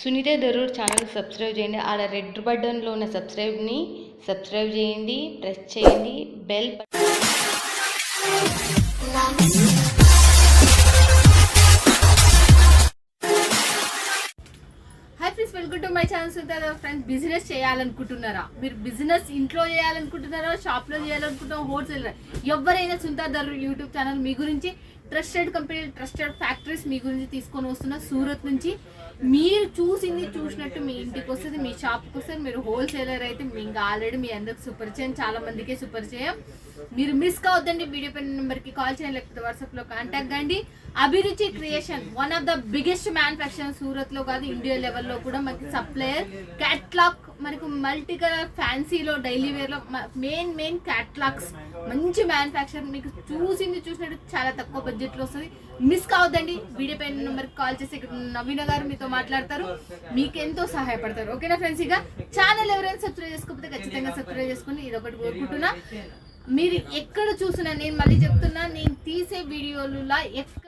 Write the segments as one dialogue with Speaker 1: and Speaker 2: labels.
Speaker 1: Sunitha Darur channel subscribe చేయండి. ఆడ red బటన్లో ఉన్న సబ్స్క్రైబ్ని సబ్స్క్రైబ్ చేయండి. ప్రెస్ చేయండి. Bell
Speaker 2: hi friends welcome to my channel సుతారా friends business చేయాలనుకుంటున్నారా? మీరు బిజినెస్ ఇంట్లో చేయాలనుకుంటున్నారా? షాప్లో చేయాలనుకుంటున్నారా? హోల్సేల్ ఎవరైనా సుంతా దరూర్ యూట్యూబ్ ఛానల్ మీ గురించి ట్రస్టెడ్ కంపెనీ ట్రస్టెడ్ ఫ్యాక్టరీస్ మీ గురించి తీసుకొని వస్తున్న సూరత్ నుంచి మీరు చూసింది చూసినట్టు మీ ఇంటికి వస్తుంది మీ షాప్కి వస్తుంది మీరు హోల్సేలర్ అయితే మీకు ఆల్రెడీ మీ అందరికి సుపరిచయం చాలా మందికే సుపరిచయం. మీరు మిస్ కావద్దండి వీడియో పైన నెంబర్కి కాల్ చేయండి లేకపోతే వాట్సాప్లో కాంటాక్ట్ కండి. Abhiruchi creation one of the biggest manufacture సూరత్లో కాదు ఇండియా లెవెల్లో కూడా మనకి సప్లయర్ క్యాట్లాగ్ మనకు మల్టీ కలర్ ఫ్యాన్సీలో డైలీ వేర్లో మెయిన్ మెయిన్ క్యాట్లాగ్స్ మంచి మ్యానుఫ్యాక్చర్ మీకు చూసింది చూసినట్టు చాలా తక్కువ బడ్జెట్లో వస్తుంది. మిస్ కావద్దండి. వీడియో పైన నెంబర్ కాల్ చేసి ఇక్కడ నవీన గారు మీతో మాట్లాడతారు. మీకు ఎంతో సహాయపడతారు. ఓకేనా ఫ్రెండ్స్? ఇక ఛానల్ ఎవరైనా సబ్స్క్రైబ్ చేసుకోకపోతే ఖచ్చితంగా సబ్స్క్రైబ్ చేసుకుని ఇది ఒకటి కోరుకుంటున్నా. మీరు ఎక్కడ చూసినా నేను మళ్ళీ చెప్తున్నా నేను తీసే వీడియోలులా ఎక్కడ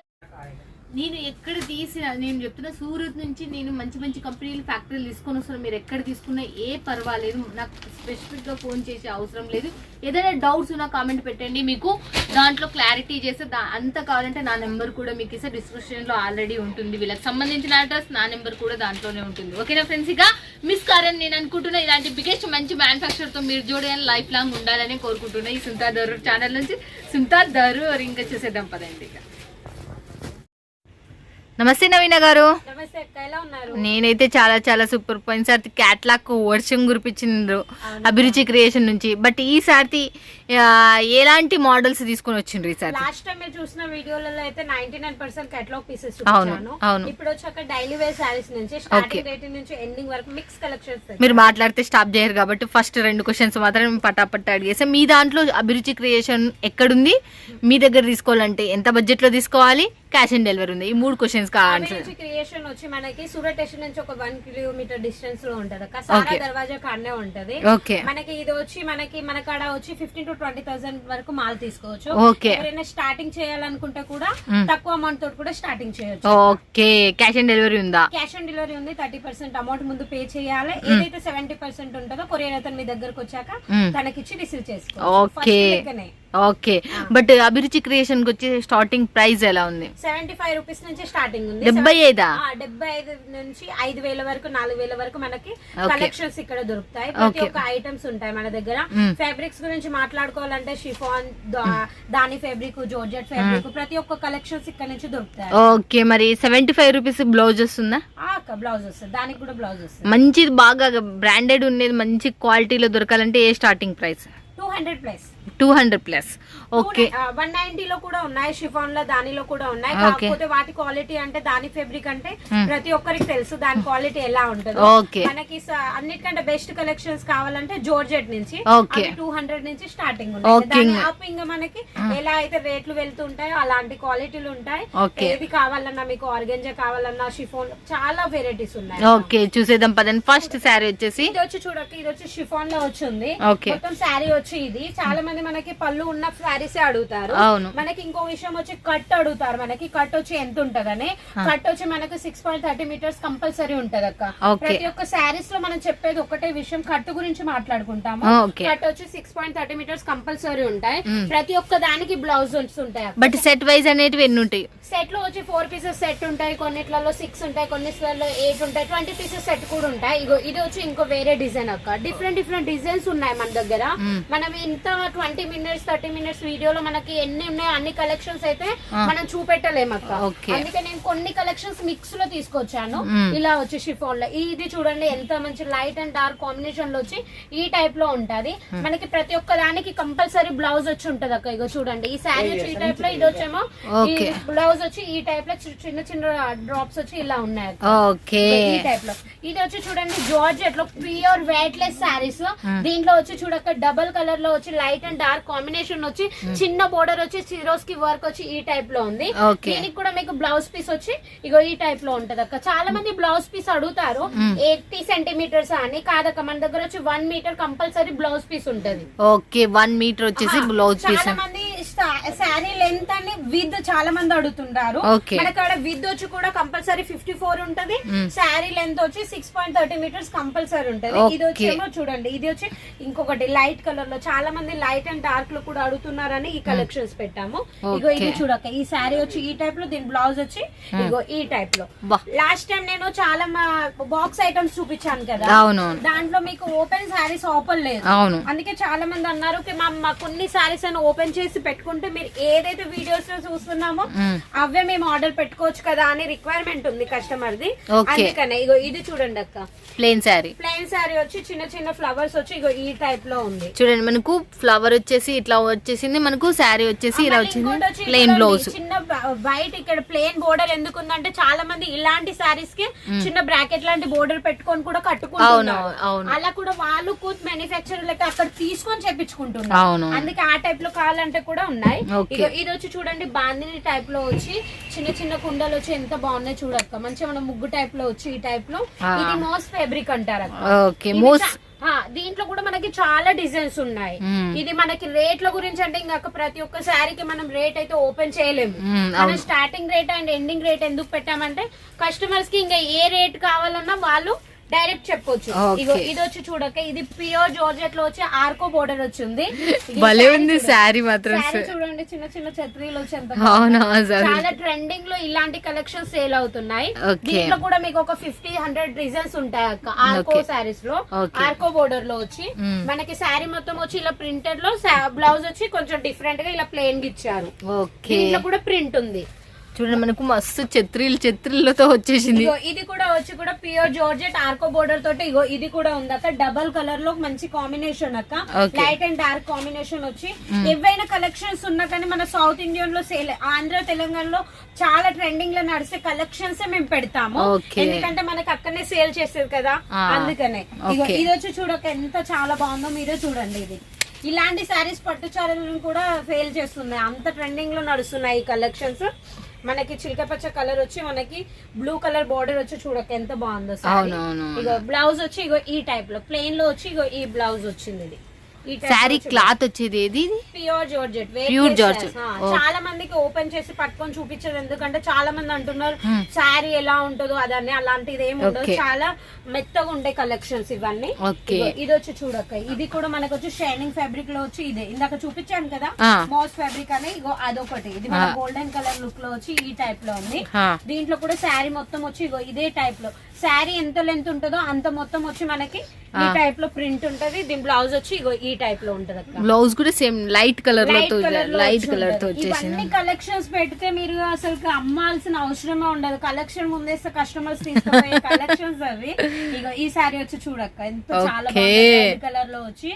Speaker 2: నేను ఎక్కడ తీసిన నేను చెప్తున్నా సూరత్ నుంచి నేను మంచి మంచి కంపెనీలు ఫ్యాక్టరీలు తీసుకొని వస్తున్నాను మీరు ఎక్కడ తీసుకున్నా ఏ పర్వాలేదు. నాకు స్పెసిఫిక్గా ఫోన్ చేసే అవసరం లేదు. ఏదైనా డౌట్స్ ఉన్నా కామెంట్ పెట్టండి మీకు. దాంట్లో క్లారిటీ చేస్తే దా అంత కావాలంటే నా నెంబర్ కూడా మీకు ఇస్తే డిస్క్రిప్షన్లో ఆల్రెడీ ఉంటుంది. వీళ్ళకి సంబంధించిన అడ్రస్ నా నెంబర్ కూడా దాంట్లోనే ఉంటుంది. ఓకేనా ఫ్రెండ్స్ ఇక మిస్ కారని నేను అనుకుంటున్నా ఇలాంటి బిగ్గెస్ట్ మంచి మ్యానుఫ్యాక్చర్తో మీరు చూడాలని లైఫ్ లాంగ్ ఉండాలని కోరుకుంటున్నా ఈ సుంతా దరు ఛానల్ నుంచి. సుంతా దరు ఇంకా చూసేద్దాం పదండి ఇక. నమస్తే నవీన గారు. నేనైతే చాలా చాలా సూపర్ పోయినసారి క్యాట్లాక్ వర్షం కురిపించిండ్రు అభిరుచి క్రియేషన్ నుంచి. బట్ ఈసారి ఎలాంటి మోడల్స్ తీసుకొని వచ్చిండ్రు ఈసారి
Speaker 3: లాస్ట్ టైం మీరు చూసిన వీడియోలలో అయితే ninety nine percent catalogue pieces
Speaker 2: అవును, అవును.
Speaker 3: ఇప్పుడు వచ్చాక డైలీ వేర్ సారీస్ నుంచి స్టార్టింగ్ రేట్ నుంచి ఎండింగ్ వరకు మిక్స్ కలెక్షన్స్
Speaker 2: మీరు మాట్లాడితే స్టాప్ చేయరు కాబట్టి ఫస్ట్ రెండు క్వశ్చన్స్ మాత్రం పటాపట్ అడిగేసాం మీ దాంట్లో అభిరుచి క్రియేషన్ ఎక్కడుంది? మీ దగ్గర తీసుకోవాలంటే ఎంత బడ్జెట్లో తీసుకోవాలి? క్యాష్ ఆన్ డెలివరీ ఉంది. ఈ మూడు క్వశ్చన్స్
Speaker 3: నుంచి క్రియేషన్ వచ్చి మనకి సూరత్ స్టేషన్ నుంచి ఒక వన్ కిలోమీటర్ డిస్టెన్స్లో ఉంటది. సారా. దర్వాజా కాడనే ఉంటది.
Speaker 2: ఓకే.
Speaker 3: మనకి ఇది వచ్చి మనకి మన కాడ వచ్చి ఫిఫ్టీన్ టు ట్వంటీ థౌసండ్ వరకు మాల్ తీసుకోవచ్చు.
Speaker 2: ఓకే.
Speaker 3: ఎవరైనా స్టార్టింగ్ చేయాలనుకుంటే కూడా. తక్కువ అమౌంట్ తోటి కూడా స్టార్టింగ్ చేయొచ్చు.
Speaker 2: ఓకే. క్యాష్ ఆన్ డెలివరీ ఉందా?
Speaker 3: క్యాష్ ఆన్ డెలివరీ ఉంది. థర్టీ పర్సెంట్ అమౌంట్ ముందు పే చేయాలి. ఏదైతే సెవెంటీ పర్సెంట్ ఉంటుందో కొరియర్ అతను మీ దగ్గరకు వచ్చాక. తనకిచ్చి రిసీవ్ చేసుకో
Speaker 2: ఓకే. ఓకే. బట్ అభిరుచి క్రియేషన్కి వచ్చి స్టార్టింగ్ ప్రైస్ ఎలా ఉంది?
Speaker 3: సెవెంటీ ఫైవ్ రూపీస్ నుంచి స్టార్టింగ్ ఉంది.
Speaker 2: డెబ్బై ఐదా?
Speaker 3: డెబ్బై ఐదు నుంచి ఐదు వేల వరకు నాలుగు వేల వరకు మనకి. కలెక్షన్స్ ఇక్కడ దొరుకుతాయి. ప్రతి. ఒక్క ఐటమ్స్ ఉంటాయి మన దగ్గర. ఫ్యాబ్రిక్స్ గురించి మాట్లాడుకోవాలంటే షిఫాన్ దాని ఫ్యాబ్రిక్ జోర్జెట్ ఫ్యాబ్రిక్ ప్రతి ఒక్క కలెక్షన్స్ ఇక్కడ నుంచి దొరుకుతాయి.
Speaker 2: ఓకే. మరి సెవెంటీ ఫైవ్ రూపీస్ బ్లౌజ్ వస్తుందా?
Speaker 3: బ్లౌజ్ వస్తుంది. దానికి కూడా బ్లౌజ్ వస్తుంది.
Speaker 2: మంచిది బాగా బ్రాండెడ్ ఉండేది మంచి క్వాలిటీలో దొరకాలంటే ఏ starting price
Speaker 3: two hundred plus.
Speaker 2: Two hundred plus. Okay.
Speaker 3: One ninety లో కూడా ఉన్నాయి షిఫాన్లో దానిలో కూడా ఉన్నాయి. కాకపోతే వాటి క్వాలిటీ అంటే దాని ఫెబ్రిక్ అంటే ప్రతి ఒక్కరికి తెలుసు దాని క్వాలిటీ ఎలా ఉంటుందో.
Speaker 2: Okay.
Speaker 3: మనకి అన్నిటికంటే బెస్ట్ కలెక్షన్స్ కావాలంటే జోర్జెట్ నుంచి.
Speaker 2: Okay.
Speaker 3: టూ హండ్రెడ్ నుంచి స్టార్టింగ్ అప్ ఇంకా మనకి ఎలా అయితే రేట్లు వెళ్తుంటాయో అలాంటి క్వాలిటీలు ఉంటాయి. ఏది కావాలన్నా మీకు ఆర్గెంజా కావాలన్నా షిఫోన్ చాలా వెరైటీస్ ఉన్నాయి.
Speaker 2: ఓకే. చూసేద్దాం పదండి. ఫస్ట్ శారీ వచ్చేసి
Speaker 3: ఇది వచ్చి చూడక ఇది వచ్చి షిఫాన్లో వచ్చింది. మొత్తం శారీ వచ్చి ఇది. చాలా మంది మనకి పళ్ళు ఉన్న శారీస్ అడుగుతారు.
Speaker 2: అవును.
Speaker 3: మనకి ఇంకో విషయం వచ్చి కట్ అడుగుతారు. మనకి కట్ వచ్చి ఎంత ఉంటదని? కట్ వచ్చి మనకి six point thirty metres compulsory ఉంటది అక్క. ప్రతి ఒక్క శారీస్లో మనం చెప్పేది ఒకటే విషయం. కట్ గురించి మాట్లాడుకుంటాము. కట్ వచ్చి six point thirty metres compulsory ఉంటాయి. ప్రతి ఒక్క దానికి బ్లౌజ్ ఉంటాయి.
Speaker 2: బట్ సెట్ వైజ్ అనేటివి ఎన్ని ఉంటాయి?
Speaker 3: సెట్లో వచ్చి ఫోర్ పీసెస్ సెట్ ఉంటాయి. కొన్నిట్లలో సిక్స్ ఉంటాయి. కొన్నిట్లలో ఎయిట్ ఉంటాయి. ట్వంటీ పీసెస్ సెట్ కూడా ఉంటాయి. ఇగో ఇది వచ్చి ఇంకో వేరే డిజైన్ అక్క. డిఫరెంట్ డిఫరెంట్ డిజైన్స్ ఉన్నాయి మన దగ్గర. మనం ఇంత ట్వంటీ మినిట్స్ థర్టీ మినిట్స్ వీడియోలో మనకి ఎన్ని ఉన్నాయి అన్ని కలెక్షన్స్ అయితే మనం చూపెట్టలేము అక్క. అందుకే నేను కొన్ని కలెక్షన్స్ మిక్స్లో తీసుకొచ్చాను. ఇలా వచ్చి షిఫాన్లో ఇది చూడండి ఎంత మంచి లైట్ అండ్ డార్క్ కాంబినేషన్లో వచ్చి ఈ టైప్లో ఉంటది. మనకి ప్రతి ఒక్క దానికి కంపల్సరీ బ్లౌజ్ వచ్చి ఉంటది అక్క. ఇగో చూడండి ఈ శారీ వచ్చి ఈ టైప్లో ఇది వచ్చేమో
Speaker 2: Okay.
Speaker 3: బ్లౌజ్ వచ్చి ఈ టైప్లో చిన్న చిన్న డ్రాప్స్ వచ్చి ఇలా ఉన్నాయి అక్క.
Speaker 2: ఓకే
Speaker 3: ఈ టైప్లో. ఇది వచ్చి చూడండి జార్జెట్లో ప్యూర్ వెయిట్ లెస్ సారీస్ దీంట్లో వచ్చి చూడక డబల్ కలర్లో వచ్చి లైట్ అండ్ డార్క్ కాంబినేషన్ వచ్చి చిన్న బోర్డర్ వచ్చి సిరోస్కి వర్క్ వచ్చి ఈ టైప్లో ఉంది. దీనికి కూడా మీకు బ్లౌజ్ పీస్ వచ్చి ఇగో ఈ టైప్లో ఉంటది అక్క. చాలా మంది బ్లౌజ్ పీస్ అడుగుతారు. ఎయిటీ సెంటీమీటర్స్ అని కాదక్క మన దగ్గర వచ్చి one metre compulsory blouse piece ఉంటది.
Speaker 2: ఓకే వన్ మీటర్ వచ్చేసి బ్లౌజ్ పీస్
Speaker 3: చాలా మంది శారీ లెంత్ అని విత్ చాలా మంది అడుగుతుంటారు. అక్కడ విత్ వచ్చి కూడా కంపల్సరీ ఫిఫ్టీ ఫోర్ ఉంటది. శారీ లెంత్ వచ్చి six point thirty metres compulsory ఉంటది. ఇది. వచ్చేమో చూడండి ఇది వచ్చి ఇంకొకటి లైట్ కలర్లో చాలా మంది లైట్ అండ్ డార్క్లో కూడా అడుగుతున్నారని ఈ కలెక్షన్స్ పెట్టాము. ఇగో ఇది. చూడక ఈ శారీ వచ్చి ఈ టైప్లో దీని బ్లౌజ్ వచ్చి ఇగో ఈ
Speaker 2: టైప్లో.
Speaker 3: లాస్ట్ టైం నేను చాలా బాక్స్ ఐటమ్స్ చూపించాను కదా. దాంట్లో మీకు ఓపెన్ శారీస్ ఓపెన్ లేదు. అందుకే చాలా మంది అన్నారు "కి మా కొన్ని సారీస్ అని ఓపెన్ చేసి పెట్టుకుంటే మీరు ఏదైతే వీడియోస్లో చూస్తున్నామో. అవే మేము ఆర్డర్ పెట్టుకోవచ్చు కదా అని రిక్వైర్మెంట్ ఉంది కస్టమర్ ది. అందుకనే ఇగో ఇది చూడండి అక్క.
Speaker 2: ప్లెయిన్ శారీ
Speaker 3: ప్లెయిన్ సారీ వచ్చి చిన్న చిన్న ఫ్లవర్స్ వచ్చి ఇగో ఈ టైప్లో ఉంది.
Speaker 2: చూడండి మనకు ఫ్లవర్ వచ్చేసి ఇట్లా వచ్చేసింది మనకు శారీ వచ్చేసి ఇలా వచ్చింది.
Speaker 3: వచ్చి
Speaker 2: ప్లెయిన్ బ్లౌజ్
Speaker 3: చిన్న వైట్ ఇక్కడ ప్లెయిన్ బోర్డర్ ఎందుకు ఉందంటే చాలా మంది ఇలాంటి సారీస్కి చిన్న బ్రాకెట్ లాంటి బోర్డర్ పెట్టుకొని కూడా కట్టుకుంటున్నారు. అలా కూడా వాళ్ళు కూత్ మ్యానుఫ్యాక్చర్ అక్కడ తీసుకొని చెప్పించుకుంటున్నారు.
Speaker 2: అవును
Speaker 3: అందుకే ఆ టైప్లో కావాలంటే కూడా ఉన్నాయి. ఇది వచ్చి చూడండి బాందిని టైప్లో వచ్చి చిన్న చిన్న కుండలు వచ్చి ఎంత బాగున్నాయి చూడక్క మంచిగా మన ముగ్గు టైప్లో వచ్చి ఈ
Speaker 2: టైప్లో.
Speaker 3: ఇది మోస్ ఫ్యాబ్రిక్ అంటారు.
Speaker 2: ఓకే మోస్
Speaker 3: దీంట్లో కూడా మనకి చాలా డిజైన్స్ ఉన్నాయి.
Speaker 2: మ్మ్.
Speaker 3: ఇది మనకి రేట్ల గురించి అంటే ఇంకా ప్రతి ఒక్క శారీకి మనం రేట్ అయితే ఓపెన్ చేయలేము.
Speaker 2: మ్మ్,
Speaker 3: మనం starting rate and ending rate ఎందుకు పెట్టామంటే కస్టమర్స్కి ఇంకా ఏ రేట్ కావాలన్నా వాళ్ళు డైరెక్ట్ చెప్పొచ్చు. ఇగో ఇది వచ్చి చూడక ఇది ప్యూర్ జార్జెట్లో వచ్చి ఆర్కో బోర్డర్ వచ్చింది
Speaker 2: భలే ఉంది. శారీ మాత్రం
Speaker 3: చూడండి చిన్న చిన్న ఛత్రీలు వచ్చి చాలా ట్రెండింగ్లో ఇలాంటి కలెక్షన్ సేల్ అవుతున్నాయి. దీంట్లో కూడా మీకు ఒక ఫిఫ్టీ హండ్రెడ్ డిజైన్స్ ఉంటాయి అక్క ఆర్కో.
Speaker 2: శారీస్లో.
Speaker 3: ఆర్కో బోర్డర్లో వచ్చి. మనకి శారీ మొత్తం వచ్చి ఇలా ప్రింటెడ్లో బ్లౌజ్ వచ్చి కొంచెం డిఫరెంట్గా ఇలా ప్లెయిన్గా ఇచ్చారు దీంట్లో కూడా ప్రింట్ ఉంది
Speaker 2: చూడండి మనకు మస్తు ఛత్రీలు ఛత్రీలతో వచ్చేసింది.
Speaker 3: ఇది కూడా వచ్చి కూడా ప్యూర్ జార్జెట్ ఆర్కో బోర్డర్ తోటి ఇగో ఇది కూడా ఉంది అక్క. డబల్ కలర్లో మంచి కాంబినేషన్ అక్క. లైట్ అండ్ డార్క్ కాంబినేషన్ వచ్చి. ఏవైనా కలెక్షన్స్ ఉన్నా కానీ మన సౌత్ ఇండియన్లో సేల్ ఆంధ్ర తెలంగాణలో చాలా ట్రెండింగ్లో నడిచే కలెక్షన్స్ మేము పెడతాము. ఎందుకంటే మనకి అక్కడనే సేల్ చేసేది కదా. అందుకనే. ఇగో. ఇది వచ్చి చూడక ఎంత చాలా బాగుందో మీరే చూడండి ఇది. ఇలాంటి శారీస్ పట్టు కూడా ఫెయిల్ చేస్తున్నాయి. అంత ట్రెండింగ్లో నడుస్తున్నాయి ఈ కలెక్షన్స్ మనకి చిలకపచ్చ కలర్ వచ్చి మనకి బ్లూ కలర్ బార్డర్ వచ్చి చూడక ఎంత బాగుందో ఇగో బ్లౌజ్ వచ్చి ఇగో ఈ టైప్లో ప్లెయిన్లో వచ్చి ఇగో ఈ బ్లౌజ్ వచ్చింది ఇది.
Speaker 2: శారీ క్లాత్ వచ్చేది ఏది
Speaker 3: ప్యూర్ జార్జెట్
Speaker 2: georgette. Oh.
Speaker 3: చాలా మందికి ఓపెన్ చేసి పట్టుకొని చూపించదు ఎందుకంటే చాలా మంది అంటున్నారు
Speaker 2: Hmm.
Speaker 3: శారీ ఎలా ఉంటుందో అదని అలాంటిది ఏమి ఉండదు. చాలా మెత్తగా ఉండే కలెక్షన్స్ ఇవన్నీ ఇది వచ్చి చూడక్క ఇది కూడా మనకు వచ్చి షైనింగ్ ఫ్యాబ్రిక్లో వచ్చి ఇదే ఇందాక చూపించాను కదా. మోస్ ఫ్యాబ్రిక్ అని ఇగో అదొకటి ఇది మన. గోల్డెన్ కలర్ లుక్లో వచ్చి ఈ టైప్లో ఉంది. దీంట్లో కూడా శారీ మొత్తం వచ్చి ఇగో ఇదే టైప్లో శారీ ఎంత లెంత్ ఉంటుందో అంత మొత్తం వచ్చి మనకి ఈ. టైప్లో ప్రింట్ ఉంటది దీని బ్లౌజ్ వచ్చి ఇగో ఈ టైప్లో ఉంటది అక్క
Speaker 2: బ్లౌజ్ కూడా సేమ్ లైట్ కలర్లో
Speaker 3: లైట్
Speaker 2: కలర్తో
Speaker 3: ఇవన్నీ కలెక్షన్స్ పెడితే మీరు అసలు అమ్మాల్సిన అవసరమే ఉండదు కలెక్షన్ ముందేస్తే కస్టమర్స్ తీసుకుపోయే కలెక్షన్స్ అవి ఇగో ఈ సారీ వచ్చి చూడక్క ఎంత చాలా. కలర్లో వచ్చి.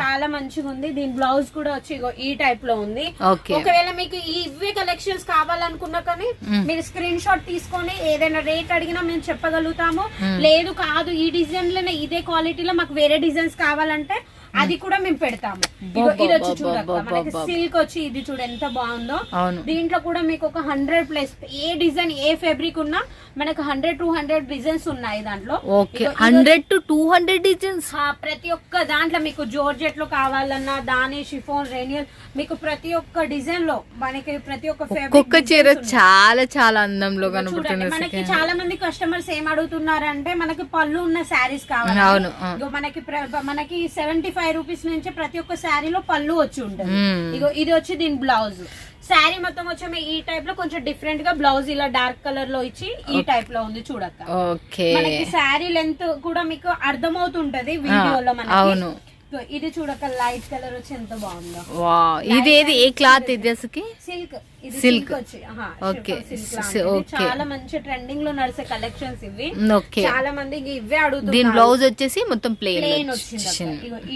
Speaker 3: చాలా మంచిగా ఉంది. దీని బ్లౌజ్ కూడా వచ్చి ఈ టైప్లో ఉంది. ఒకవేళ మీకు ఈ ఇవే కలెక్షన్స్ కావాలనుకున్నా కానీ మీరు స్క్రీన్ షాట్ తీసుకొని ఏదైనా రేట్ అడిగినా మేము చెప్పగలుగుతాము. లేదు కాదు ఈ డిజైన్లోనే ఇదే క్వాలిటీలో మాకు వేరే డిజైన్స్ కావాలంటే అది కూడా మేము పెడతాము. ఇది వచ్చి చూడక్క మనకి సిల్క్ వచ్చి ఇది చూడు ఎంత బాగుందో. దీంట్లో కూడా మీకు ఒక హండ్రెడ్ ప్లస్ ఏ డిజైన్ ఏ ఫ్యాబ్రిక్ ఉన్నా మనకు హండ్రెడ్ టూ హండ్రెడ్ డిజైన్స్ ఉన్నాయి దాంట్లో.
Speaker 2: Hundred to two hundred designs
Speaker 3: ప్రతి ఒక్క దాంట్లో మీకు జోర్జెట్లో కావాలన్నా దాని షిఫోన్ రెనియల్ మీకు ప్రతి ఒక్క డిజైన్లో మనకి ప్రతి ఒక్క
Speaker 2: ఒక్కొక్క చీర. చాలా చాలా అందంలో
Speaker 3: చూడండి
Speaker 2: కనబడుతుంది
Speaker 3: మనకి చాలా మంది కస్టమర్స్ ఏం అడుగుతున్నారంటే మనకి పళ్ళు ఉన్న శారీస్ కావాలి. మనకి మనకి సెవెంటీ ఫైవ్ రూపీస్ నుంచి ప్రతి ఒక్క శారీలో పళ్ళు వచ్చి ఉంటుంది.
Speaker 2: మ్మ్.
Speaker 3: ఇగో ఇది వచ్చి దీని బ్లౌజ్ శారీ మొత్తం వచ్చి ఈ టైప్లో కొంచెం డిఫరెంట్గా బ్లౌజ్ ఇలా డార్క్ కలర్లో ఇచ్చి ఈ టైప్లో ఉంది చూడక్క.
Speaker 2: ఓకే
Speaker 3: మనకి శారీ లెంత్ కూడా మీకు అర్థమవుతుంటది వీడియోలో మనకి. ఇది చూడక లైట్ కలర్ వచ్చి ఎంత బాగుందో.
Speaker 2: వా ఇది ఏది? ఏ క్లాత్ ఇది అసలుకి?
Speaker 3: సిల్క్ ఇది. సిల్క్ వచ్చి.
Speaker 2: okay.
Speaker 3: చాలా మంచి ట్రెండింగ్లో నడిచే కలెక్షన్స్ ఇవి.
Speaker 2: ఓకే
Speaker 3: చాలా మంది ఇవే
Speaker 2: దీని
Speaker 3: అడుగుతున్నారు
Speaker 2: బ్లౌజ్ వచ్చేసి మొత్తం
Speaker 3: ప్లేన్
Speaker 2: ప్లెయిన్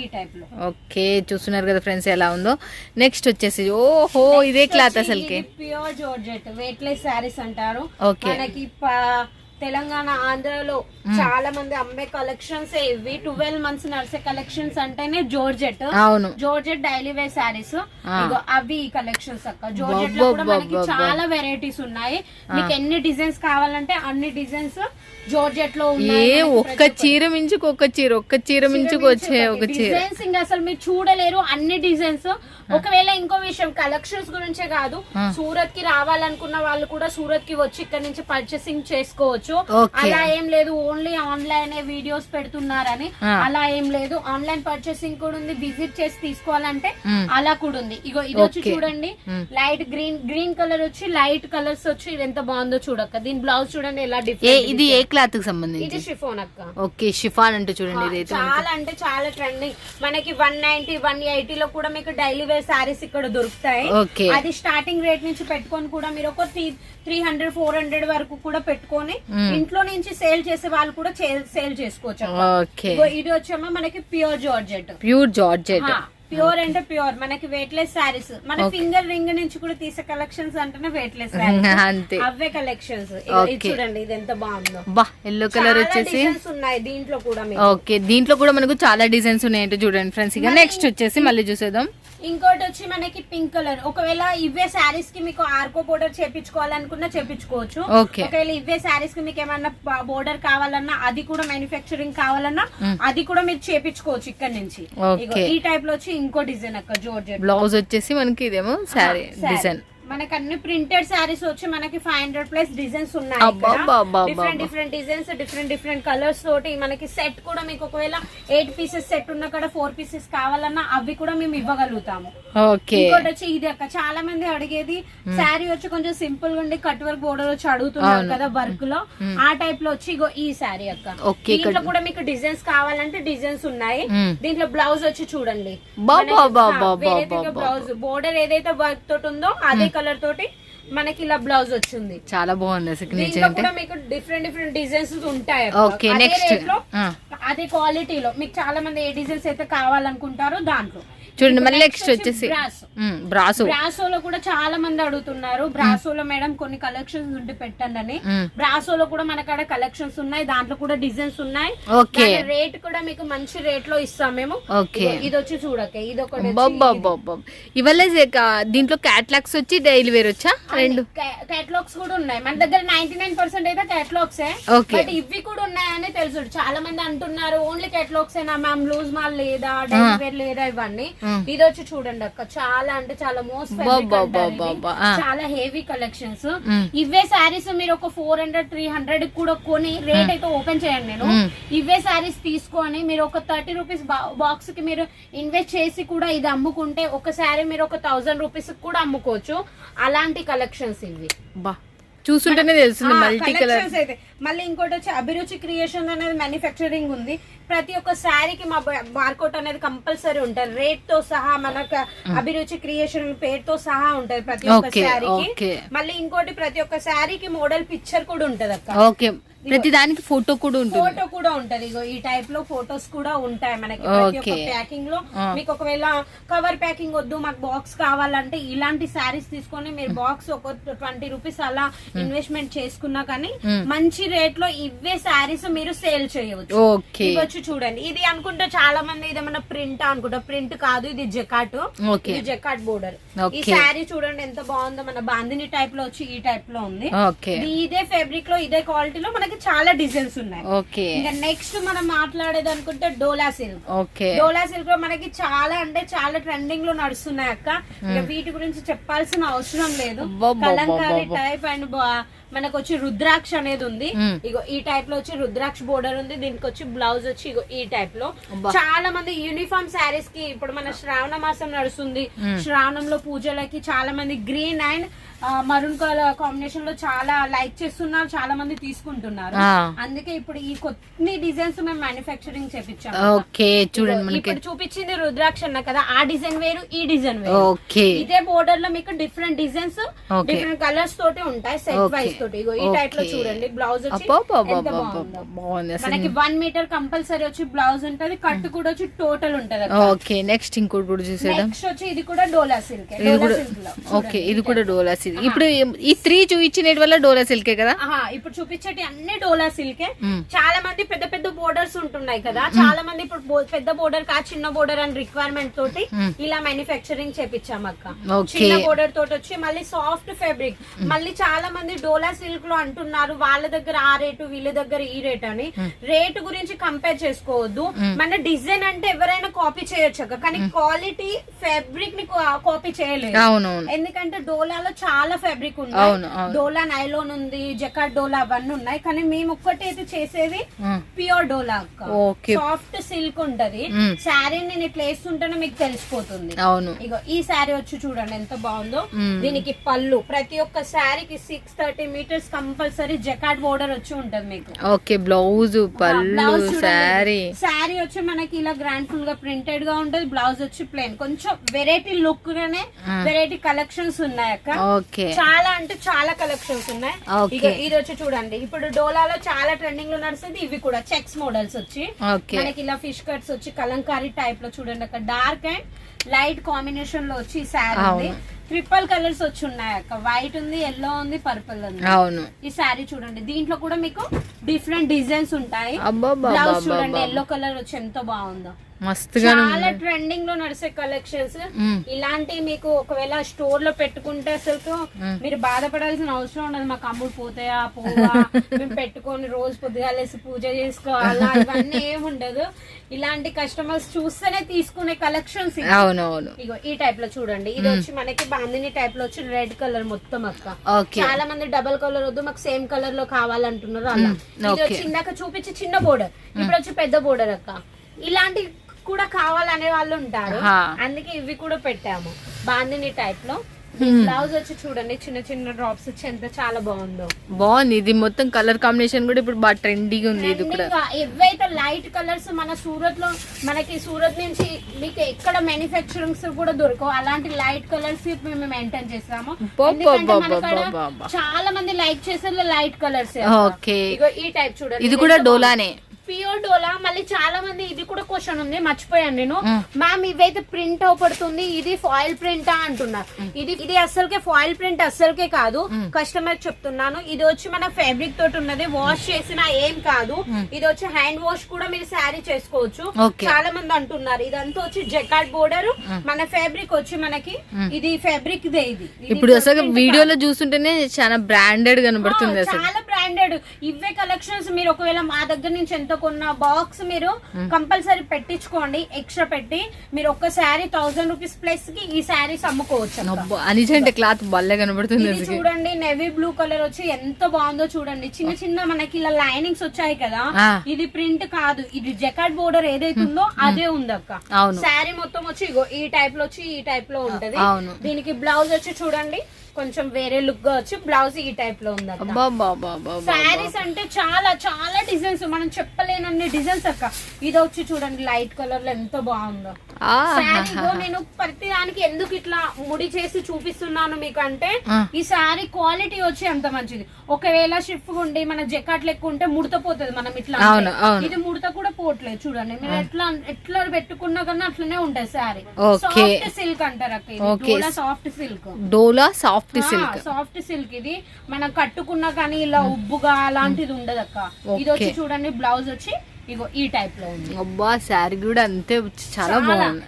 Speaker 3: ఈ టైప్లో.
Speaker 2: ఓకే చూస్తున్నారు కదా ఫ్రెండ్స్ ఎలా ఉందో. నెక్స్ట్ వచ్చేసి ఓహో ఇదే క్లాత్ అసలుకి.
Speaker 3: Pure georgette weightless saris అంటారు.
Speaker 2: Okay.
Speaker 3: మనకి తెలంగాణ ఆంధ్రలో చాలా మంది అమ్మే కలెక్షన్స్ ఇవి ట్వెల్వ్ మంత్స్ నడిచే కలెక్షన్స్ అంటేనే జోర్జెట్
Speaker 2: అవును.
Speaker 3: Georgette daily wear saris. అవి కలెక్షన్స్ అక్క. జోర్జెట్లో కూడా మనకి. చాలా వెరైటీస్ ఉన్నాయి. మీకు ఎన్ని డిజైన్స్ కావాలంటే అన్ని డిజైన్స్ జోర్జెట్లో
Speaker 2: ఏ ఒక్క చీర మించుకు ఒక్క చీర ఒక్క చీర మించుకు వచ్చే ఒక చీర.
Speaker 3: డిజైన్స్ ఇంకా అసలు మీరు చూడలేరు అన్ని డిజైన్స్ ఒకవేళ ఇంకో విషయం కలెక్షన్స్ గురించే కాదు. సూరత్కి రావాలనుకున్న వాళ్ళు కూడా సూరత్కి వచ్చి ఇక్కడ నుంచి పర్చేసింగ్ చేసుకోవచ్చు.
Speaker 2: Okay.
Speaker 3: అలా ఏం లేదు ఓన్లీ ఆన్లైన్ వీడియోస్ పెడుతున్నారని. అలా ఏం లేదు ఆన్లైన్ పర్చేసింగ్ కూడా ఉంది విజిట్ చేసి తీసుకోవాలంటే. అలా కూడా ఉంది ఇగో ఇది వచ్చి. చూడండి. లైట్ గ్రీన్ గ్రీన్ కలర్ వచ్చి లైట్ కలర్స్ వచ్చి ఇది ఎంత బాగుందో చూడక్క దీని బ్లౌజ్ చూడండి ఎలా డిఫరెంట్
Speaker 2: ఇది ఏ క్లాత్కి
Speaker 3: ఇది
Speaker 2: సంబంధించి
Speaker 3: షిఫోన్ అక్క
Speaker 2: ఓకే షిఫాన్ అంటే చూడండి.
Speaker 3: చాలా అంటే చాలా ట్రెండింగ్ మనకి వన్ నైన్టీ వన్ ఎయిటీ లో కూడా మీకు డైలీ వేర్ సారీస్ ఇక్కడ దొరుకుతాయి అది స్టార్టింగ్ రేట్ నుంచి పెట్టుకొని కూడా మీరు ఒక త్రీ హండ్రెడ్ ఫోర్ హండ్రెడ్ వరకు కూడా పెట్టుకొని. ఇంట్లో నుంచి సేల్ చేసే వాళ్ళు కూడా సేల్ చేసుకోవచ్చు ఇది వచ్చేమో మనకి pure georgette.
Speaker 2: Pure georgette.
Speaker 3: Pure అంటే ప్యూర్. మనకి వెయిట్లెస్ సారీస్ మన. ఫింగర్ రింగ్ నుంచి కూడా తీసే కలెక్షన్స్ అంటేనే వెయిట్లెస్
Speaker 2: అంతే.
Speaker 3: అవే కలెక్షన్స్. చూడండి ఇది ఎంత బాగుందో.
Speaker 2: బా ఎల్లో కలర్ వచ్చేసి
Speaker 3: ఉన్నాయి దీంట్లో కూడా
Speaker 2: ఓకే దీంట్లో కూడా మనకు చాలా డిజైన్స్ ఉన్నాయంటే చూడండి ఫ్రెండ్స్. ఇక నెక్స్ట్ వచ్చేసి మళ్ళీ చూసేద్దాం.
Speaker 3: ఇంకోటి వచ్చి మనకి పింక్ కలర్. ఒకవేళ ఇవే శారీస్కి మీకు ఆర్కో బోర్డర్ చేపించుకోవాలనుకున్నా చేపించుకోవచ్చు. ఒకవేళ ఇవే శారీస్కి మీకు ఏమన్నా బోర్డర్ కావాలన్నా అది కూడా మ్యానుఫ్యాక్చరింగ్ కావాలన్నా అది కూడా మీరు చేపించుకోవచ్చు ఇక్కడ నుంచి. ఈ టైప్లో వచ్చి ఇంకో డిజైన్ అక్క జోర్జెట్.
Speaker 2: బ్లౌజ్ వచ్చేసి మనకి ఇదేమో శారీ. డిజైన్.
Speaker 3: మనకి అన్ని ప్రింటెడ్ శారీస్ వచ్చి మనకి ఫైవ్ హండ్రెడ్ ప్లస్ డిజైన్స్ ఉన్నాయి. Different different designs different different colours తోటి మనకి సెట్ కూడా మీకు ఒకవేళ ఎయిట్ పీసెస్ సెట్ ఉన్న కూడా ఫోర్ పీసెస్ కావాలన్నా అవి కూడా మేము ఇవ్వగలుగుతాము. ఇంకోటి వచ్చి ఇది అక్క చాలా మంది అడిగేది శారీ వచ్చి కొంచెం సింపుల్గా ఉండి కట్ వర్క్ బోర్డర్ వచ్చి అడుగుతున్నారు. కదా వర్క్లో. ఆ టైప్లో వచ్చి ఇగో ఈ శారీ అక్క. దీంట్లో కూడా మీకు డిజైన్స్ కావాలంటే డిజైన్స్ ఉన్నాయి. దీంట్లో బ్లౌజ్ వచ్చి చూడండి. బ్లౌజ్ బోర్డర్ ఏదైతే వర్క్ తోటి ఉందో అదే కలర్ తోటి మనకి ఇలా బ్లౌజ్ వచ్చింది.
Speaker 2: చాలా బాగుంది సిగ్నేచర్
Speaker 3: దీంట్లో
Speaker 2: అంటే.
Speaker 3: కూడా మీకు డిఫరెంట్ డిఫరెంట్ డిజైన్స్ ఉంటాయి లో,
Speaker 2: ఆ.
Speaker 3: అదే క్వాలిటీలో మీకు చాలా మంది ఏ డిజైన్స్ అయితే కావాలనుకుంటారో దాంట్లో.
Speaker 2: చూడండి మళ్ళీ నెక్స్ట్ వచ్చేసి బ్రాసు.
Speaker 3: బ్రాసోలో కూడా చాలా మంది అడుగుతున్నారు. బ్రాసోలో మేడం కొన్ని కలెక్షన్స్ ఉంటే పెట్టండి అని. బ్రాసోలో కూడా మన కాడ కలెక్షన్స్ ఉన్నాయి. దాంట్లో కూడా డిజైన్స్ ఉన్నాయి.
Speaker 2: ఓకే.
Speaker 3: రేట్ కూడా మీకు మంచి రేట్లో ఇస్తాం మేము.
Speaker 2: ఓకే.
Speaker 3: ఇది వచ్చి చూడకే ఇది ఒకటి
Speaker 2: బాబా ఇవల్ల దీంట్లో క్యాట్లాగ్స్ వచ్చి డైలీ వేర్ వచ్చా? రెండు?
Speaker 3: కేటలాగ్స్ కూడా ఉన్నాయి. మన దగ్గర నైన్టీ నైన్ పర్సెంట్ అయితే కేటలాగ్స్
Speaker 2: Okay.
Speaker 3: బట్ ఇవి కూడా ఉన్నాయని తెలుసు. చాలా మంది అంటున్నారు ఓన్లీ కేటలాగ్స్ ఏనా మ్యామ్. లూజ్ మాల్ లేదా డైలీ వేర్ లేదా ఇవన్నీ. ఇది వచ్చి చూడండి అక్క. చాలా అంటే చాలా మోస్ట్
Speaker 2: బాబా బాబా ఆ.
Speaker 3: చాలా హెవీ కలెక్షన్స్
Speaker 2: Hmm.
Speaker 3: ఇవే శారీస్ మీరు ఒక ఫోర్ హండ్రెడ్ త్రీ హండ్రెడ్ కూడా కొని రేట్ అయితే ఓపెన్ చేయండి నేను.
Speaker 2: Hmm.
Speaker 3: ఇవే శారీస్ తీసుకొని మీరు ఒక థర్టీ రూపీస్ బాక్స్కి మీరు ఇన్వెస్ట్ చేసి కూడా ఇది అమ్ముకుంటే ఒక శారీ మీరు ఒక థౌసండ్ రూపీస్ కూడా అమ్ముకోవచ్చు. అలాంటి కలెక్షన్స్ ఇవి.
Speaker 2: బా. చూస్తుంటేనే తెలుస్తుంది మల్టీ కలర్
Speaker 3: మళ్ళీ ఇంకోటి వచ్చి అభిరుచి క్రియేషన్ అనేది మ్యానుఫ్యాక్చరింగ్ ఉంది. ప్రతి ఒక్క శారీకి మా బార్కోట్ అనేది కంపల్సరీ ఉంటుంది. రేట్తో సహా మనకు అభిరుచి క్రియేషన్ పేరుతో సహా ఉంటది ప్రతి ఒక్క శారీకి. మళ్ళీ ఇంకోటి ప్రతి ఒక్క శారీకి మోడల్ పిక్చర్ కూడా ఉంటది అక్క
Speaker 2: ఓకే ప్రతి దానికి ఫోటో కూడా ఉంటుంది.
Speaker 3: ఫోటో కూడా ఉంటది. ఇగో ఈ టైప్లో ఫోటోస్ కూడా ఉంటాయి మనకి. ప్రతి ఒక్క
Speaker 2: Okay. ప్యాకింగ్లో.
Speaker 3: మీకు ఒకవేళ కవర్ ప్యాకింగ్ వద్దు మాకు బాక్స్ కావాలంటే ఇలాంటి శారీస్ తీసుకొని మీరు బాక్స్ ఒక ట్వంటీ రూపీస్ అలా ఇన్వెస్ట్మెంట్ చేసుకున్నా కానీ. మంచి రేట్లో ఇవే శారీస్ మీరు సేల్ చేయవచ్చు.
Speaker 2: ఓకే.
Speaker 3: ఇవి వచ్చి చూడండి. ఇది అనుకుంటే చాలా మంది ఇదేమన్నా ప్రింట్ అనుకుంటా. ప్రింట్ కాదు ఇది జకాట్. ఇది జకాట్ బోర్డర్ ఈ. శారీ చూడండి ఎంత బాగుందో. మన బాందిని టైప్లో వచ్చి ఈ టైప్లో ఉంది. ఇది ఫ్యాబ్రిక్లో ఇదే క్వాలిటీలో మనకి చాలా డిజైన్స్ ఉన్నాయి.
Speaker 2: ఓకే.
Speaker 3: ఇంకా నెక్స్ట్ మనం మాట్లాడేది అనుకుంటే డోలా సిల్క్.
Speaker 2: ఓకే.
Speaker 3: డోలా సిల్క్లో మనకి చాలా అంటే చాలా ట్రెండింగ్లో నడుస్తున్నాయి అక్క. ఇంకా వీటి గురించి చెప్పాల్సిన అవసరం లేదు. కలంకారీ టైప్ అండ్ మనకు వచ్చి రుద్రాక్ష అనేది ఉంది. ఇగో ఈ టైప్లో వచ్చి రుద్రాక్ష బోర్డర్ ఉంది. దీనికి వచ్చి బ్లౌజ్ వచ్చి ఇగో ఈ
Speaker 2: టైప్లో.
Speaker 3: చాలా మంది యూనిఫామ్ శారీస్కి ఇప్పుడు మన శ్రావణ మాసం నడుస్తుంది. శ్రావణంలో పూజలకి చాలా మంది గ్రీన్ అండ్ మరూన్ కలర్ కాంబినేషన్లో చాలా లైక్ చేస్తున్నారు చాలా మంది తీసుకుంటున్నారు. అందుకే ఇప్పుడు ఈ కొన్ని డిజైన్స్ మేము మ్యానుఫ్యాక్చరింగ్ చేపించాము
Speaker 2: ఓకే చూడండి
Speaker 3: ఇప్పుడు చూపించింది రుద్రాక్ష అన్న కదా ఆ డిజైన్ వేరు ఈ డిజైన్ వేరు.
Speaker 2: ఓకే.
Speaker 3: ఇదే బోర్డర్లో మీకు డిఫరెంట్ డిజైన్స్. డిఫరెంట్ కలర్స్ తోటి ఉంటాయి సెట్. వైస్ తోటి. ఇగో ఈ
Speaker 2: టైప్లో.
Speaker 3: చూడండి బ్లౌజ్ మనకి వన్ మీటర్ కంపల్సరీ వచ్చి బ్లౌజ్ ఉంటది కట్టు కూడా వచ్చి టోటల్ ఉంటది
Speaker 2: ఓకే నెక్స్ట్ ఇంకోటి కూడా చూసేద్దాం.
Speaker 3: నెక్స్ట్ వచ్చి ఇది కూడా డోలా సిల్క్
Speaker 2: ఇది
Speaker 3: డోలా
Speaker 2: కూడా
Speaker 3: సిల్క్లో.
Speaker 2: ఓకే ఇది కూడా డోలా సిల్క్ ఇప్పుడు ఈ త్రీ చూపించిన వల్ల డోలా సిల్కే కదా?
Speaker 3: ఇప్పుడు చూపించేటి అన్ని డోలా సిల్కే. చాలా మంది పెద్ద పెద్ద బోర్డర్స్ ఉంటున్నాయి కదా. చాలా మంది ఇప్పుడు పెద్ద బోర్డర్ కా చిన్న బోర్డర్ అని రిక్వైర్మెంట్ తోటి. ఇలా మ్యానుఫ్యాక్చరింగ్ చేపించాం అక్క. చిన్న బోర్డర్ తోటి వచ్చి మళ్ళీ సాఫ్ట్ ఫ్యాబ్రిక్ మళ్ళీ చాలా మంది డోలా సిల్క్లో అంటున్నారు వాళ్ళ దగ్గర ఆ రేటు వీళ్ళ దగ్గర ఈ రేట్ అని. రేటు గురించి కంపేర్ చేసుకోవద్దు. మన డిజైన్ అంటే ఎవరైనా కాపీ చేయొచ్చు అక్క. కానీ క్వాలిటీ ఫ్యాబ్రిక్ని కాపీ చేయలేదు. ఎందుకంటే డోలాలో చాలా ఫ్యాబ్రిక్
Speaker 2: అవును,
Speaker 3: ఉంది
Speaker 2: అవును.
Speaker 3: డోలా నైలోన్ ఉంది జకాట్ డోలా అవన్నీ ఉన్నాయి. కానీ మేము ఒక్కటి అయితే చేసేది. ప్యూర్ డోలా. సాఫ్ట్ సిల్క్ ఉంటది. శారీ నేను ఇట్లా వేస్తుంటేనే మీకు తెలిసిపోతుంది.
Speaker 2: అవును.
Speaker 3: ఇగో ఈ శారీ వచ్చి చూడండి ఎంత బాగుందో. దీనికి పళ్ళు. ప్రతి ఒక్క శారీకి six thirty metres compulsory జకాట్ border వచ్చి ఉంటది మీకు.
Speaker 2: ఓకే బ్లౌజ్ పళ్ళు
Speaker 3: బ్లౌజ్
Speaker 2: శారీ.
Speaker 3: శారీ వచ్చి మనకి ఇలా గ్రాండ్ ఫుల్గా ప్రింటెడ్గా ఉంటది. బ్లౌజ్ వచ్చి ప్లెయిన్ కొంచెం వెరైటీ లుక్ గానే వెరైటీ కలెక్షన్స్ ఉన్నాయి అక్క.
Speaker 2: ఓకే
Speaker 3: చాలా అంటే చాలా కలెక్షన్స్ ఉన్నాయి. ఇది వచ్చి చూడండి. ఇప్పుడు డోలాలో చాలా ట్రెండింగ్లో నడుస్తుంది. ఇవి కూడా చెక్స్ మోడల్స్ వచ్చి. మనకి ఇలా ఫిష్ కట్స్ వచ్చి కలంకారీ టైప్లో చూడండి అక్కడ డార్క్ అండ్ లైట్ కాంబినేషన్లో వచ్చి శారీ ఉంది. ట్రిపుల్ కలర్స్ వచ్చి ఉన్నాయి అక్క. వైట్ ఉంది ఎల్లో ఉంది పర్పుల్ ఉంది.
Speaker 2: అవును.
Speaker 3: ఈ శారీ చూడండి. దీంట్లో కూడా మీకు డిఫరెంట్ డిజైన్స్ ఉంటాయి. బ్లౌజ్ చూడండి ఎల్లో కలర్ వచ్చి ఎంత బాగుందో.
Speaker 2: మస్తుగా
Speaker 3: చాలా ట్రెండింగ్లో నడిచే కలెక్షన్స్. ఇలాంటి మీకు ఒకవేళ స్టోర్లో పెట్టుకుంటే అసలు మీరు బాధపడాల్సిన అవసరం ఉండదు. మాకు అమ్ముడు పోతాయా పోవా? మేము పెట్టుకొని రోజు పొద్దుగాలేసి పూజ చేసుకోవాలా? ఇవన్నీ ఏమి ఉండదు. ఇలాంటి కస్టమర్స్ చూస్తేనే తీసుకునే కలెక్షన్స్
Speaker 2: అవునవును.
Speaker 3: ఇగో ఈ టైప్లో చూడండి. ఇది వచ్చి మనకి బాందిని టైప్లో వచ్చి రెడ్ కలర్ మొత్తం అక్క. చాలా మంది డబల్ కలర్ వద్దు మాకు సేమ్ కలర్లో కావాలంటున్నారు అలా. ఇది. వచ్చి ఇందాక చూపించి చిన్న బోర్డర్ ఇప్పుడు వచ్చి పెద్ద బోర్డర్ అక్క. ఇలాంటి కూడా కావాలనే వాళ్ళు ఉంటారు. అందుకే ఇవి కూడా పెట్టాము. బాందిని టైప్లో. బ్లౌజ్ వచ్చి చూడండి చిన్న చిన్న డ్రాప్స్ వచ్చి ఎంత చాలా బాగుందో.
Speaker 2: బాగుంది. ఇది మొత్తం కలర్ కాంబినేషన్ కూడా ఇప్పుడు బాగా ట్రెండీగా ఉంది ఇది కూడా.
Speaker 3: ఏవైతే లైట్ కలర్స్ మన సూరత్లో మనకి సూరత్ నుంచి మీకు ఎక్కడ మ్యానుఫ్యాక్చరింగ్స్ కూడా దొరకవు అలాంటి లైట్ కలర్స్ మేము మెయింటైన్ చేస్తాము. చాలా మంది లైక్ చేసేది లైట్ కలర్స్
Speaker 2: ఓకే.
Speaker 3: ఈ టైప్ చూడండి
Speaker 2: ఇది కూడా డోలానే.
Speaker 3: ప్యూర్ డోలా మళ్ళీ చాలా మంది ఇది కూడా క్వశ్చన్ ఉంది మర్చిపోయాను నేను. మ్యామ్ ఇవైతే ప్రింట్ అవపడుతుంది ఇది ఫాయిల్ ప్రింట్ అంటున్నారు. ఇది ఇది అస్సలకే ఫాయిల్ ప్రింట్ అస్సలకే కాదు. కస్టమర్ చెప్తున్నాను ఇది వచ్చి మన ఫ్యాబ్రిక్ తోటి ఉన్నది వాష్ చేసినా ఏం కాదు. ఇది వచ్చి హ్యాండ్ వాష్ కూడా మీరు శారీ చేసుకోవచ్చు. చాలా మంది అంటున్నారు ఇదంతా వచ్చి జకాట్ బోర్డర్ మన ఫ్యాబ్రిక్ వచ్చి మనకి ఇది ఫ్యాబ్రిక్ దే ఇది. ఇది
Speaker 2: ఇప్పుడు అసలు వీడియోలో చూస్తుంటేనే చాలా బ్రాండెడ్ కనబడుతుంది
Speaker 3: చాలా బ్రాండెడ్ ఇవే కలెక్షన్స్ మీరు ఒకవేళ మా దగ్గర నుంచి ఎంత కొన్న బాక్స్ మీరు కంపల్సరీ పెట్టించుకోండి ఎక్స్ట్రా పెట్టి మీరు ఒక్క శారీ థౌసండ్ రూపీస్ ప్లస్కి ఈ శారీస్ అమ్ముకోవచ్చు
Speaker 2: అనిజంటే క్లాత్ భలే కనబడుతుంది
Speaker 3: చూడండి నెవీ బ్లూ కలర్ వచ్చి ఎంత బాగుందో చూడండి. చిన్న చిన్న మనకి ఇలా లైనింగ్స్ వచ్చాయి కదా. ఇది ప్రింట్ కాదు. ఇది జకాట్ బోర్డర్ ఏదైతే ఉందో అదే ఉంది అక్క. శారీ మొత్తం వచ్చి ఈ టైప్లో వచ్చి ఈ టైప్లో ఉంటది. దీనికి బ్లౌజ్ వచ్చి చూడండి. కొంచెం వేరే లుక్గా వచ్చి. బ్లౌజ్ ఈ టైప్లో ఉంది. శారీస్ అంటే చాలా చాలా డిజైన్స్ మనం చెప్పలేనన్ని డిజైన్స్ అక్క. ఇది వచ్చి చూడండి లైట్ కలర్లో ఎంత బాగుందో. నేను ప్రతి దానికి ఎందుకు ఇట్లా ముడి చేసి చూపిస్తున్నాను మీకు అంటే. ఈ శారీ క్వాలిటీ వచ్చి ఎంత మంచిది. ఒకవేళ షిఫ్ట్ ఉండి మన జకాట్ లెక్క ఉంటే ముడత పోతుంది మనం ఇట్లా. ఇది ముడత కూడా పోవట్లేదు చూడండి. మీరు ఎట్లా ఎట్లా పెట్టుకున్నా కన్నా అట్లనే ఉంటుంది శారీ. సాఫ్ట్ సిల్క్ అంటారు అక్క సాఫ్ట్ సిల్క్
Speaker 2: డోలా సాఫ్ట్ సిల్క్
Speaker 3: సాఫ్ట్ సిల్క్ ఇది. మనం కట్టుకున్నా కానీ ఇలా ఉబ్బుగా అలాంటిది ఉండదు అక్క. ఇది వచ్చి. చూడండి బ్లౌజ్ వచ్చి ఇగో ఈ టైప్లో ఉంది.
Speaker 2: అబ్బా శారీ కూడా అంతే చాలా బాగుంది.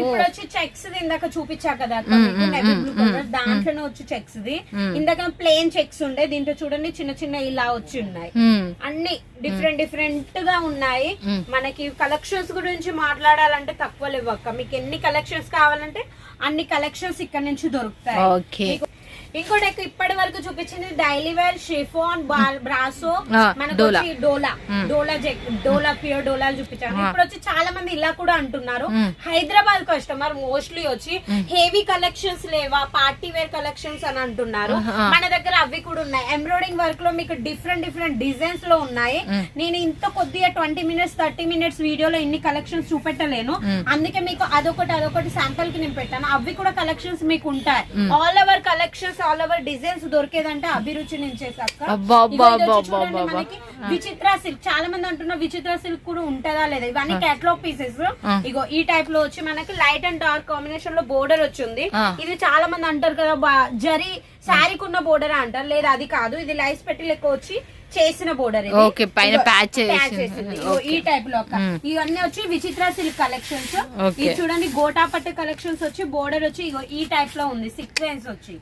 Speaker 3: ఇప్పుడు వచ్చి చెక్స్ ఇందాక చూపించా కదా. దాంట్లోనే వచ్చి చెక్స్ ది. ఇందాక ప్లేన్ చెక్స్ ఉండే దీంట్లో చూడండి చిన్న చిన్న ఇలా వచ్చి ఉన్నాయి. అన్ని డిఫరెంట్ డిఫరెంట్గా ఉన్నాయి. మనకి కలెక్షన్స్ గురించి మాట్లాడాలంటే తక్కువ లేవు అక్క. మీకు ఎన్ని కలెక్షన్స్ కావాలంటే అన్ని కలెక్షన్స్ ఇక్కడ నుంచి దొరుకుతాయి.
Speaker 2: ఓకే.
Speaker 3: ఇంకోటి ఇప్పటి వరకు చూపించింది డైలీ వేర్ షిఫాన్ బ్రాసో మనకు
Speaker 2: డోలా.
Speaker 3: డోలా. డోలా జెక్ డోలా ప్యూర్ డోలా చూపించాను ఇప్పుడు వచ్చి చాలా మంది ఇలా కూడా అంటున్నారు. హైదరాబాద్ కస్టమర్ మోస్ట్లీ వచ్చి హెవీ కలెక్షన్స్ లేవా పార్టీ వేర్ కలెక్షన్స్ అని అంటున్నారు. మన దగ్గర అవి కూడా ఉన్నాయి. ఎంబ్రాయిడింగ్ వర్క్లో మీకు డిఫరెంట్ డిఫరెంట్ డిజైన్స్లో ఉన్నాయి. నేను ఇంత కొద్దిగా ట్వంటీ మినిట్స్ థర్టీ మినిట్స్ వీడియోలో ఇన్ని కలెక్షన్స్ చూపెట్టలేను. అందుకే మీకు అదొకటి అదొకటి శాంపుల్కి నేను పెట్టాను. అవి కూడా కలెక్షన్స్ మీకు ఉంటాయి. All over collections all over designs దొరికేదంటే Abhiruchi నుంచే మనకి విచిత్ర సిల్క్ చాలా మంది అంటున్నారు విచిత్ర సిల్క్ కూడా ఉంటుందా లేదా? ఇవన్నీ కేటలాగ్ పీసెస్. ఇగో ఈ టైప్లో వచ్చి మనకి లైట్ అండ్ డార్క్ కాంబినేషన్లో బోర్డర్ వచ్చింది. ఇది చాలా మంది అంటారు కదా జరీ శారీకి ఉన్న బోర్డర్ అంటారు. లేదా అది కాదు. ఇది లైస్ పెట్టి లెక్క వచ్చి చేసిన బోర్డర్
Speaker 2: Okay, పైన చేసింది.
Speaker 3: ఈ టైప్లో ఇవన్నీ వచ్చి విచిత్ర సిల్క్ కలెక్షన్స్. ఇది చూడండి గోటా పట్టు కలెక్షన్స్ వచ్చి బోర్డర్ వచ్చి ఇగో ఈ టైప్లో ఉంది. సీక్వెన్స్ వచ్చి.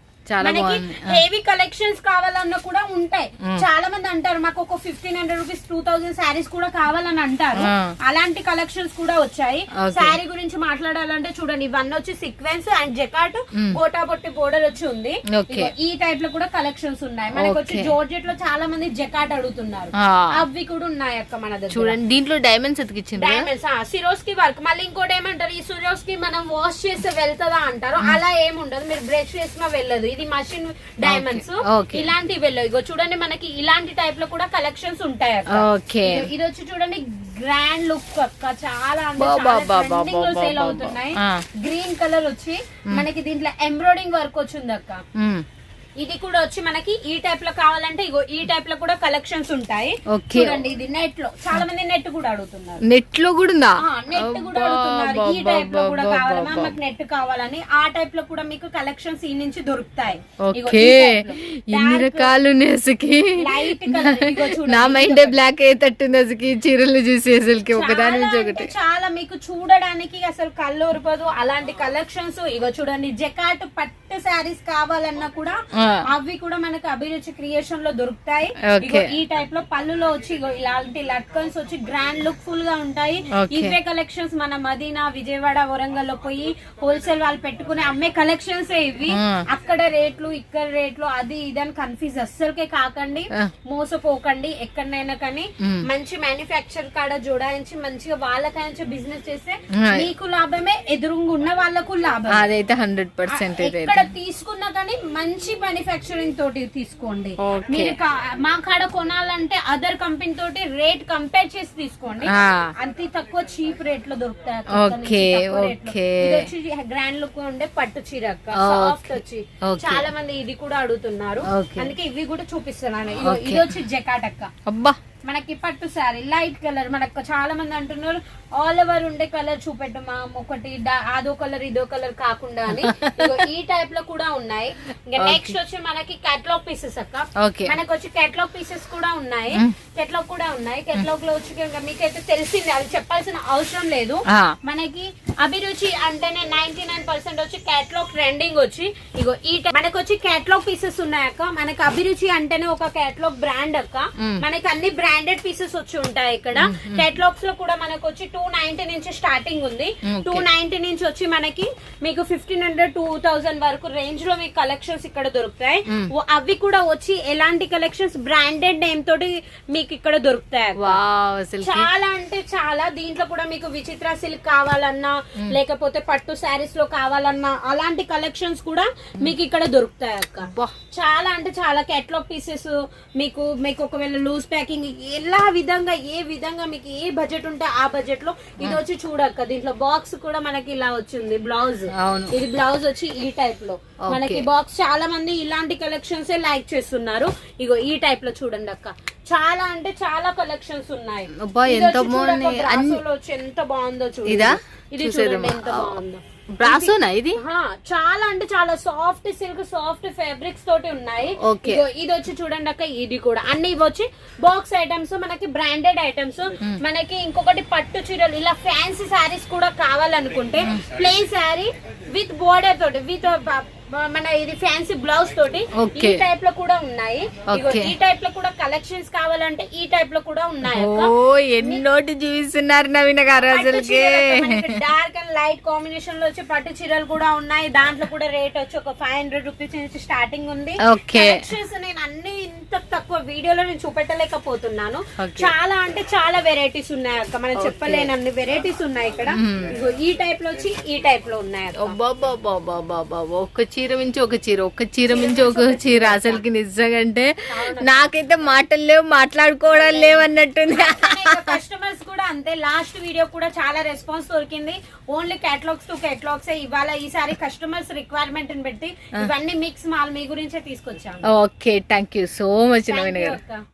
Speaker 3: మనకి. హెవీ కలెక్షన్స్ కావాలన్నా కూడా ఉంటాయి. చాలా మంది అంటారు మాకు ఒక fifteen hundred rupees two thousand saris కూడా కావాలని అంటారు. అలాంటి కలెక్షన్స్ కూడా వచ్చాయి. శారీ గురించి మాట్లాడాలంటే చూడండి ఇవన్నీ వచ్చి సీక్వెన్స్ అండ్ జకాట్
Speaker 2: మ్.
Speaker 3: గోటా పొట్టి బోర్డర్ వచ్చి ఉంది ఈ టైప్లో కూడా కలెక్షన్స్ ఉన్నాయి మనకి వచ్చి. జోర్జెట్లో చాలా మంది జకాట్ అడుగుతున్నారు. అవి కూడా ఉన్నాయి అక్క మన దగ్గర
Speaker 2: చూడండి దీంట్లో డైమండ్స్ ఎతికిచ్చిండ్రు కదా?
Speaker 3: డైమండ్స్ సిరోస్కి వర్క్ మళ్ళీ ఇంకోటి ఏమంటారు ఈ సిరోస్కి మనం వాష్ చేస్తే వెళ్తుందా అంటారు అలా ఏమి ఉండదు మీరు బ్రష్ చేసినా వెళ్ళదు ఇది మషిన్ డైమండ్స్. ఇలాంటివి వెళ్ళవు ఇగో చూడండి మనకి ఇలాంటి టైప్లో కూడా కలెక్షన్స్ ఉంటాయి.
Speaker 2: ఓకే
Speaker 3: ఇది- వచ్చి చూడండి గ్రాండ్ లుక్ అక్క చాలా సేల్ అవుతున్నాయి. గ్రీన్ కలర్ వచ్చి మనకి దీంట్లో ఎంబ్రాయిడింగ్ వర్క్ వచ్చింది అక్క. ఇది కూడా వచ్చి మనకి ఈ టైప్లో కావాలంటే ఇగో ఈ టైప్లో కూడా కలెక్షన్స్ ఉంటాయి. చూడండి ఇది నెట్లో. చాలా మంది నెట్ కూడా అడుగుతున్నారు.
Speaker 2: నెట్లో కూడా ఉందా?
Speaker 3: నెట్ కూడా అడుగుతున్నారు. ఈ టైప్లో కూడా కావాలి మాకు నెట్ కావాలని. ఆ టైప్లో కూడా మీకు కలెక్షన్స్ ఈ నుంచి దొరుకుతాయి. ఇగో
Speaker 2: ఓకే.
Speaker 3: Dark,
Speaker 2: రకాలు ఉన్నాయి అసలుకి.
Speaker 3: లైట్ కలర్ ఇగో చూడండి
Speaker 2: నా మైండ్. బ్లాక్ అయ్యేటట్టుంది అసలుకి. చీరలు చూసి అసలుకి ఒకదాని నుంచి ఒకటి.
Speaker 3: చాలా మీకు చూడడానికి అసలు కళ్ళు ఉరపదు అలాంటి కలెక్షన్స్ ఇగో చూడండి జకాట్ పట్టు శారీస్ కావాలన్నా కూడా. అవి కూడా మనకి అభిరుచి క్రియేషన్లో దొరుకుతాయి ఈ టైప్లో పళ్ళులో వచ్చి ఇలాంటి లట్కన్స్ వచ్చి గ్రాండ్ లుక్ ఫుల్గా ఉంటాయి. ఇవే కలెక్షన్స్ మన మదీనా విజయవాడ వరంగల్లో పోయి హోల్సేల్ వాళ్ళు పెట్టుకుని అమ్మే కలెక్షన్స్ ఇవి. అక్కడ రేట్లు ఇక్కడ రేట్లు అది ఇది అని కన్ఫ్యూజ్ అస్సలకే కాకండి. మోసపోకండి ఎక్కడైనా కానీ. మంచి మ్యానుఫ్యాక్చర్ కాడ జోడాయించి మంచిగా వాళ్ళకాయించి బిజినెస్ చేస్తే. మీకు లాభమే ఎదురుంగా ఉన్న వాళ్ళకు లాభం
Speaker 2: అదైతే హండ్రెడ్ పర్సెంట్ ఇదైతే
Speaker 3: తీసుకున్నా కానీ మంచి మ్యానుఫ్యాక్చరింగ్ తోటి తీసుకోండి. మీరు మా కాడ కొనాలంటే అదర్ కంపెనీ తోటి రేట్ కంపేర్ చేసి తీసుకోండి. అంత తక్కువ చీప్ రేట్లో దొరుకుతాయి గ్రాండ్ లుక్ ఉండే పట్టు చీర. సాఫ్ట్ వచ్చి. చాలా మంది ఇది కూడా అడుగుతున్నారు. అందుకే ఇవి కూడా చూపిస్తున్నాను. ఇది వచ్చి జకాట్ అక్క
Speaker 2: అబ్బా
Speaker 3: మనకి పట్టు శారీ లైట్ కలర్ మనకు చాలా మంది అంటున్నారు ఆల్ ఓవర్ ఉండే కలర్ చూపెట్టు మా ఒకటి అదో కలర్ ఇదో కలర్ కాకుండా అని. ఈ టైప్లో కూడా ఉన్నాయి. ఇంకా నెక్స్ట్ వచ్చి మనకి కేటలాగ్ పీసెస్ అక్క. మనకు వచ్చి కేటలాగ్ పీసెస్ కూడా ఉన్నాయి. కేటలాగ్ కూడా ఉన్నాయి. కేటలాగ్లో వచ్చి మీకైతే తెలిసింది అది చెప్పాల్సిన అవసరం లేదు. మనకి అభిరుచి అంటేనే నైన్టీ నైన్ పర్సెంట్ వచ్చి కేటలాగ్ ట్రెండింగ్ వచ్చి ఇగో ఈ మనకి వచ్చి కేటలాగ్ పీసెస్ ఉన్నాయి అక్క. మనకి అభిరుచి అంటేనే ఒక కేటలాగ్ బ్రాండ్ అక్క.
Speaker 2: మ్.
Speaker 3: మనకి అన్ని బ్రాండెడ్ పీసెస్ వచ్చి ఉంటాయి ఇక్కడ. కేటలాగ్స్లో కూడా మనకు వచ్చి టూ నైన్టీ నుంచి స్టార్టింగ్ ఉంది. టూ నైన్టీ నుంచి వచ్చి మనకి మీకు ఫిఫ్టీన్ హండ్రెడ్ టూ థౌసండ్ వరకు రేంజ్లో మీకు కలెక్షన్స్ ఇక్కడ దొరుకుతాయి. అవి కూడా వచ్చి ఎలాంటి కలెక్షన్స్ బ్రాండెడ్ నేమ్ తోటి మీకు ఇక్కడ దొరుకుతాయి చాలా అంటే చాలా. దీంట్లో కూడా మీకు విచిత్ర సిల్క్ కావాలన్నా లేకపోతే పట్టు శారీస్లో కావాలన్నా అలాంటి కలెక్షన్స్ కూడా మీకు ఇక్కడ దొరుకుతాయి అక్క. చాలా అంటే చాలా కేటలాగ్ పీసెస్ మీకు మీకు ఒకవేళ లూజ్ ప్యాకింగ్ ఎలా విధంగా ఏ విధంగా మీకు ఏ బడ్జెట్ ఉంటే ఆ బడ్జెట్లో ఇది వచ్చి చూడక్క. దీంట్లో బాక్స్ కూడా మనకి ఇలా వచ్చింది బ్లౌజ్ ఇది బ్లౌజ్ వచ్చి ఈ
Speaker 2: టైప్లో.
Speaker 3: మనకి బాక్స్ చాలా మంది ఇలాంటి కలెక్షన్స్ లైక్ చేస్తున్నారు. ఇగో ఈ టైప్లో చూడండి అక్క. చాలా అంటే చాలా కలెక్షన్స్ ఉన్నాయి.
Speaker 2: ఎంత
Speaker 3: బాగుందో. చూడండి
Speaker 2: ఇదా?
Speaker 3: చూడండి ఎంత బాగుందో.
Speaker 2: బ్రాసోనా ఇది?
Speaker 3: చాలా అంటే చాలా సాఫ్ట్ సిల్క్ సాఫ్ట్ ఫ్యాబ్రిక్స్ తోటి ఉన్నాయి. ఇది వచ్చి చూడండి అక్క ఇది కూడా. అన్ని ఇవి వచ్చి బాక్స్ ఐటమ్స్ మనకి బ్రాండెడ్ ఐటమ్స్ మనకి ఇంకొకటి పట్టు చీరలు ఇలా ఫ్యాన్సీ శారీస్ కూడా కావాలనుకుంటే ప్లెయిన్ శారీ విత్ బోర్డర్ తోటి విత్ మన ఇది ఫ్యాన్సీ బ్లౌజ్ తోటి ఈ. టైప్లో కూడా ఉన్నాయి. ఈ టైప్లో కూడా కలెక్షన్స్ కావాలంటే ఈ టైప్లో కూడా ఉన్నాయి
Speaker 2: ఓ ఎన్నోటి చూపిస్తున్నారు నవీన గారు అసలుకి.
Speaker 3: డార్క్ లైట్ కాంబినేషన్లో వచ్చి పట్టు చీరలు కూడా ఉన్నాయి. దాంట్లో కూడా రేట్ వచ్చి ఒక ఫైవ్ హండ్రెడ్ రూపీస్ నుంచి స్టార్టింగ్ ఉంది. కలెక్షన్స్ నేను అన్ని ఇంత తక్కువ వీడియోలో నేను చూపెట్టలేకపోతున్నాను. చాలా అంటే చాలా వెరైటీస్ ఉన్నాయి అక్క. మనం చెప్పలేనన్ని వెరైటీస్ ఉన్నాయి ఇక్కడ. ఇగో ఈ టైప్లో వచ్చి ఈ టైప్లో ఉన్నాయి.
Speaker 2: ఒక్క చీర మించి ఒక చీర ఒక్క చీర మించి ఒక చీర అసలుకి నిజంగా అంటే నాకైతే మాటలు లేవు మాట్లాడుకోవడం లేవు అన్నట్టుంది
Speaker 3: కస్టమర్స్ కూడా అంతే. లాస్ట్ వీడియో కూడా చాలా రెస్పాన్స్ దొరికింది. ఓన్లీ కేటలాగ్స్ టు కేటలాగ్స్ ఇవాళ ఈసారి కస్టమర్స్ రిక్వైర్మెంట్ బట్టి ఇవన్నీ మిక్స్ మాల్ మీ గురించే తీసుకొచ్చాను
Speaker 2: okay thank you so much Naveen గారు.